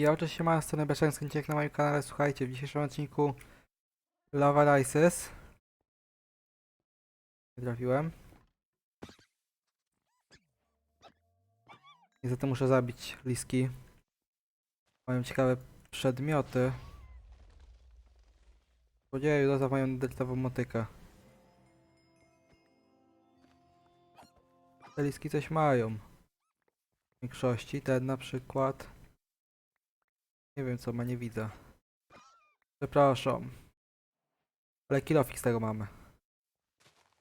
Ja oczywiście mam stronę Beczanski na moim kanale. Słuchajcie, w dzisiejszym odcinku Lava Rises. Trafiłem. Niestety muszę zabić liski. Mają ciekawe przedmioty. Podzieju doza mają deltową motykę. Te liski coś mają. W większości. Ten na przykład. Nie wiem co ma, nie widzę. Przepraszam. Ale kilofik z tego mamy.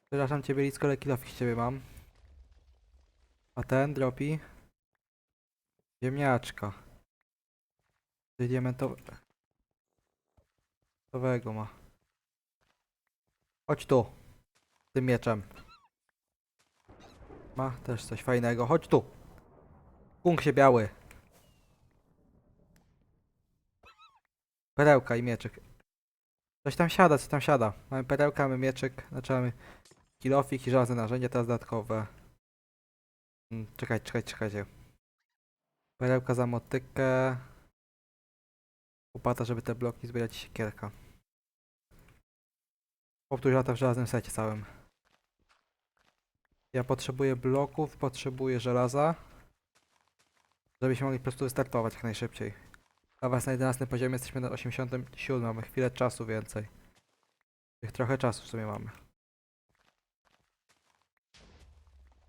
Przepraszam ciebie Licko, ale kilofik z ciebie mam. A ten dropi. Ziemniaczka. Coś diamentowego ma. Chodź tu. Tym mieczem. Ma też coś fajnego. Chodź tu. Punk się biały. Perełka i mieczek. Coś tam siada, coś tam siada. Mamy perełka, mamy mieczek, znaczy mamy kilofik i żelazne narzędzia, teraz dodatkowe. Mm, Czekajcie, czekajcie, czekajcie. Perełka za motykę. Łopata, żeby te bloki zbierać siekierka. Powtórz lata w żelaznym secie całym. Ja potrzebuję bloków, potrzebuję żelaza. Żebyśmy mogli po prostu wystartować jak najszybciej. A was na 11 poziomie jesteśmy na 87, mamy chwilę czasu więcej. Tych trochę czasu w sumie mamy.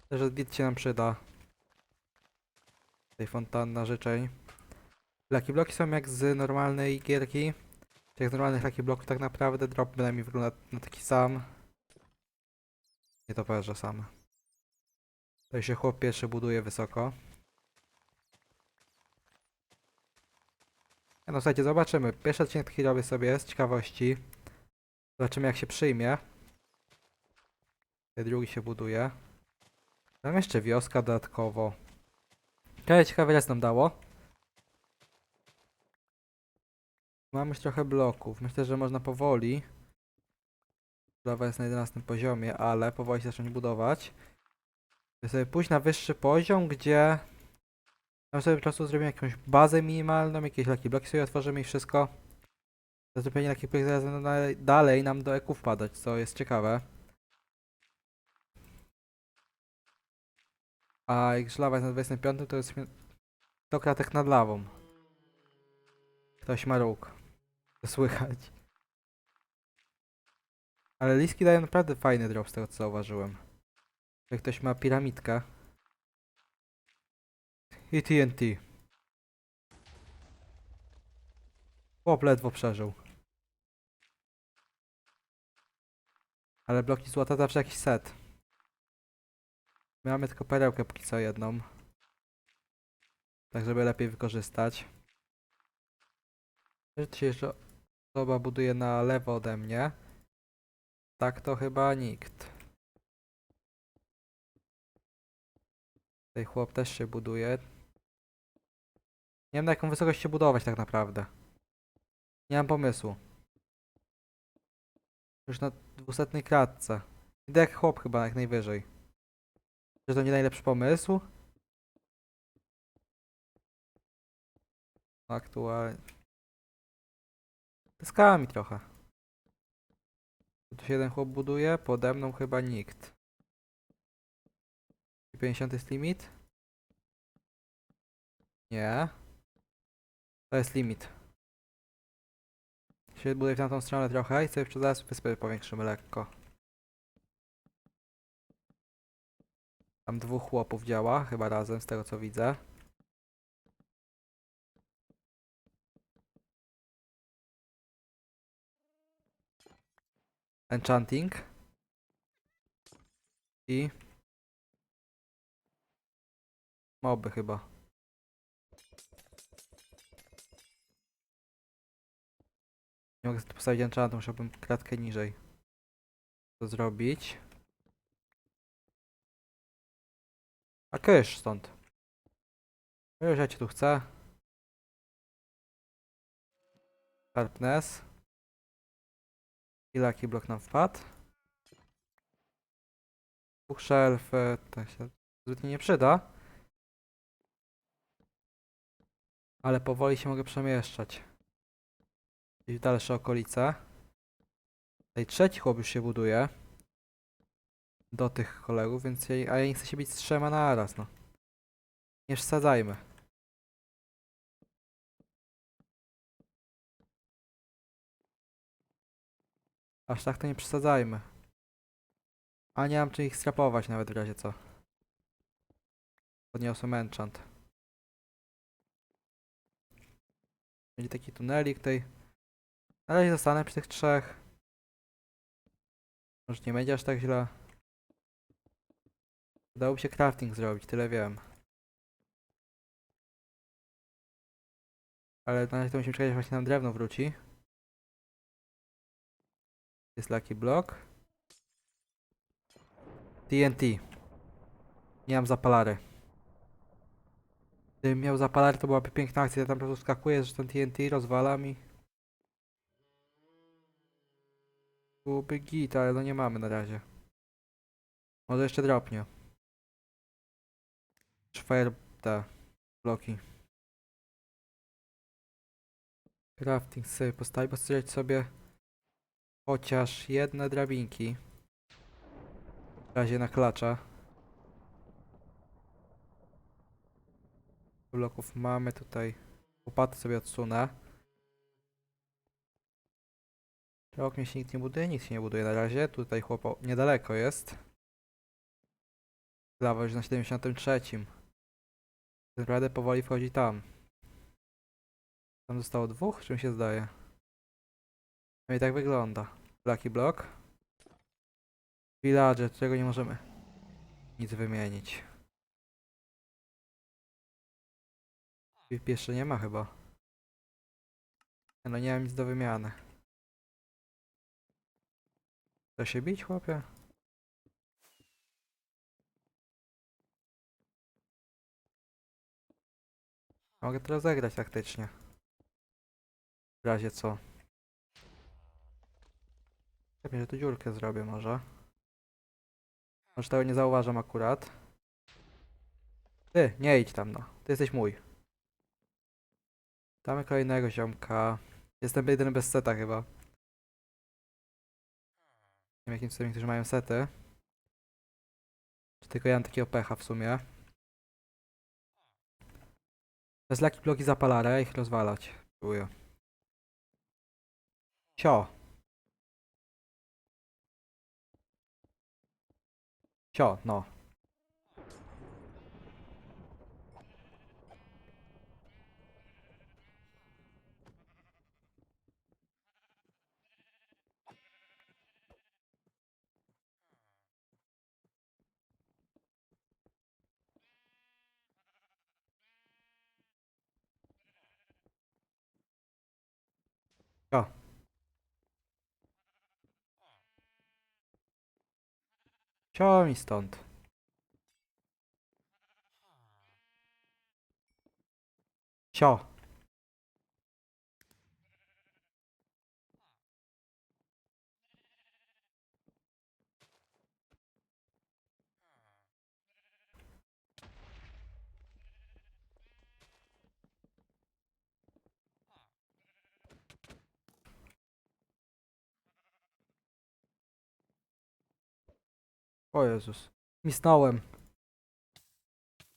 Też bit się nam przyda. Tej fontanna życzeń. Lucky bloki są jak z normalnej gierki. Jak z normalnych lucky bloków tak naprawdę drop bynajmniej wygląda na taki sam. Nie to sam. To się chłop pierwszy buduje wysoko. No słuchajcie, zobaczymy. Pierwszy odcinek taki robię sobie z ciekawości. Zobaczymy jak się przyjmie. Ten drugi się buduje. Tam jeszcze wioska dodatkowo. Ciekawe, ciekawe ile nam dało. Mam już trochę bloków. Myślę, że można powoli. Budowa jest na 11 poziomie, ale powoli się zacząć budować. Chcę sobie pójść na wyższy poziom, gdzie tam sobie po prostu zrobimy jakąś bazę minimalną, jakieś laki bloki sobie otworzymy i wszystko. To zrobienie takich bloków zaraz będą dalej, nam do eków padać, co jest ciekawe. A jak żlawa jest na 25, to jest 100 kratek nad lawą. Ktoś ma róg. To słychać. Ale liski dają naprawdę fajny drop z tego co zauważyłem. Jak ktoś ma piramidkę. I TNT. Chłop ledwo przeżył. Ale bloki złota zawsze jakiś set. My mamy tylko perełkę póki co jedną. Tak, żeby lepiej wykorzystać. Się jeszcze osoba buduje na lewo ode mnie. Tak to chyba nikt. Tutaj chłop też się buduje. Nie wiem na jaką wysokość się budować tak naprawdę. Nie mam pomysłu. Już na dwusetnej kratce. Idę jak chłop chyba jak najwyżej. Czy to nie najlepszy pomysł? Aktualnie. Pyskami trochę. Tu się jeden chłop buduje, pode mną chyba nikt. 50 jest limit? Nie. To jest limit. Się buduję w tamtą stronę trochę i sobie jeszcze zaraz wyspę powiększymy lekko. Tam dwóch chłopów działa, chyba razem z tego co widzę. Enchanting. I Moby chyba. Nie mogę sobie postawić enchantu, musiałbym kratkę niżej. To zrobić. A kysz stąd. Już ja cię tu chcę. Sharpness. I block nam wpadł. Bookshelf e, to się zbytnio nie przyda. Ale powoli się mogę przemieszczać. Gdzieś dalsze okolice. Tutaj trzeci chłop już się buduje. Do tych kolegów, więc ja, a ja nie chcę się bić z trzema naraz, no. Nie przesadzajmy. Aż tak to nie przesadzajmy. A nie mam czy ich strapować nawet w razie co. Podniosłem enchant. Będzie taki tunelik tutaj. Na razie zostanę przy tych trzech. Może nie będzie aż tak źle. Udałoby się crafting zrobić, tyle wiem. Ale na razie to musimy czekać, aż właśnie nam drewno wróci. Jest Lucky Block. TNT. Nie mam zapalary. Gdybym miał zapalary, to byłaby piękna akcja. Ja tam po prostu skakuję, że ten TNT rozwala mi. Byłoby git, ale no nie mamy na razie. Może jeszcze dropnie. Fire te bloki. Crafting sobie postawić, postawić sobie chociaż jedne drabinki. W razie na klacza. Bloków mamy tutaj. Łopaty sobie odsunę. Czy oknie się nikt nie buduje? Nikt się nie buduje na razie. Tutaj chłopo niedaleko jest. Lawa już na 73. Naprawdę powoli wchodzi tam. Tam zostało dwóch, czym się zdaje? No i tak wygląda. Lucky Block. Villager, którego nie możemy nic wymienić. Pip jeszcze nie ma chyba. No nie mam nic do wymiany. Chce się bić, chłopie? Mogę to rozegrać taktycznie. W razie co. Pewnie, że tu dziurkę zrobię może. Może tego nie zauważam akurat. Ty, nie idź tam no. Ty jesteś mój. Damy kolejnego ziomka. Jestem jedyny bez seta chyba. Wiem jakim cudem którzy mają sety. Czy tylko ja mam takiego pecha w sumie. Bez laki bloki zapalarę ich rozwalać. Próbuję. Cio. Cio, no. Cio. Cio mi stąd. Cio. O Jezus. Misnąłem.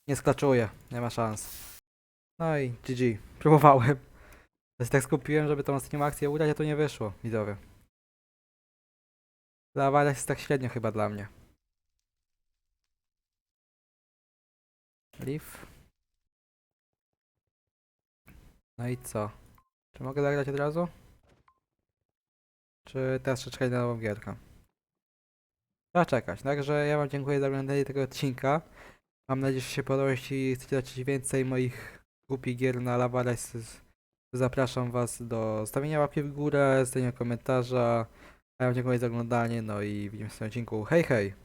Nie sklaczuję. Nie ma szans. No i GG. Próbowałem. Ja się tak skupiłem, żeby tą ostatnią akcję udać, a to nie wyszło, widzowie. Lawa jest tak średnio chyba dla mnie. Leaf. No i co? Czy mogę zagrać od razu? Czy teraz czekać na nową gierkę? Trzeba czekać. Także ja wam dziękuję za oglądanie tego odcinka. Mam nadzieję, że się podoba. Jeśli chcecie zobaczyć więcej moich głupich gier na Lavares, zapraszam was do zostawienia łapki w górę, zostawienia komentarza. Ja wam dziękuję za oglądanie, no i widzimy się w następnym odcinku. Hej, hej!